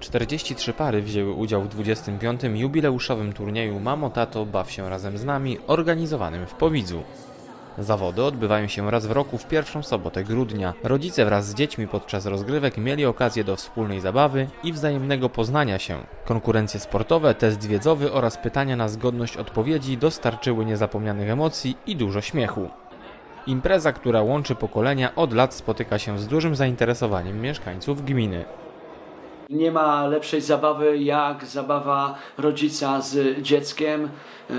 43 pary wzięły udział w 25. jubileuszowym turnieju Mamo Tato Baw się razem z nami, organizowanym w Powidzu. Zawody odbywają się raz w roku w pierwszą sobotę grudnia. Rodzice wraz z dziećmi podczas rozgrywek mieli okazję do wspólnej zabawy i wzajemnego poznania się. Konkurencje sportowe, test wiedzowy oraz pytania na zgodność odpowiedzi dostarczyły niezapomnianych emocji i dużo śmiechu. Impreza, która łączy pokolenia, od lat spotyka się z dużym zainteresowaniem mieszkańców gminy. Nie ma lepszej zabawy jak zabawa rodzica z dzieckiem. Yy,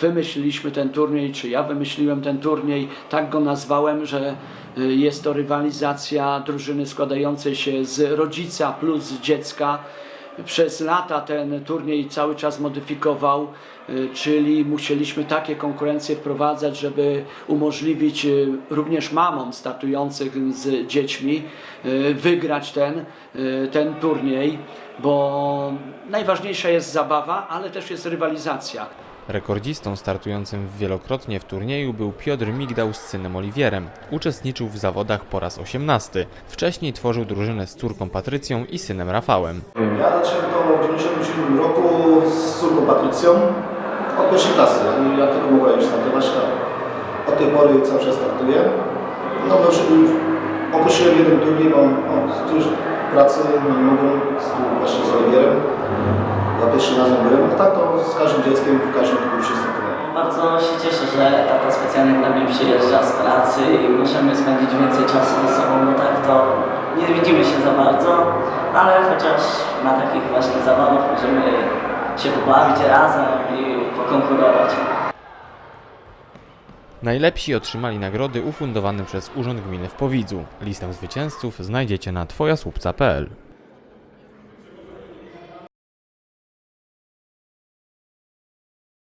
Wymyśliliśmy ten turniej, czy ja wymyśliłem ten turniej, tak go nazwałem, że yy, jest to rywalizacja drużyny składającej się z rodzica plus dziecka. Przez lata ten turniej cały czas modyfikował, y, czyli musieliśmy takie konkurencje wprowadzać, żeby umożliwić y, również mamom startujących z dziećmi y, wygrać ten, ten turniej, bo najważniejsza jest zabawa, ale też jest rywalizacja. Rekordzistą startującym wielokrotnie w turnieju był Piotr Migdał z synem Oliwierem. Uczestniczył w zawodach po raz 18. Wcześniej tworzył drużynę z córką Patrycją i synem Rafałem. Ja zacząłem to w 1997 roku z córką Patrycją od pierwszej klasy. Ja tylko mogłem już startować, tak. Od tej pory cały czas startuję. No opuściłem jeden turniej, bo o, już pracy no, z tym właśnie z Oliwierem. Za pierwszym razem byłem, a tak to z każdym dzieckiem w każdym turnieju się. Bardzo się cieszę, że tata specjalnie dla mnie przyjeżdża z pracy i możemy spędzić więcej czasu ze sobą, bo tak to nie widzimy się za bardzo, ale chociaż na takich właśnie zabawach możemy się pobawić razem i pokonkurować. Najlepsi otrzymali nagrody ufundowane przez Urząd Gminy w Powidzu. Listę zwycięzców znajdziecie na twojasłupca.pl.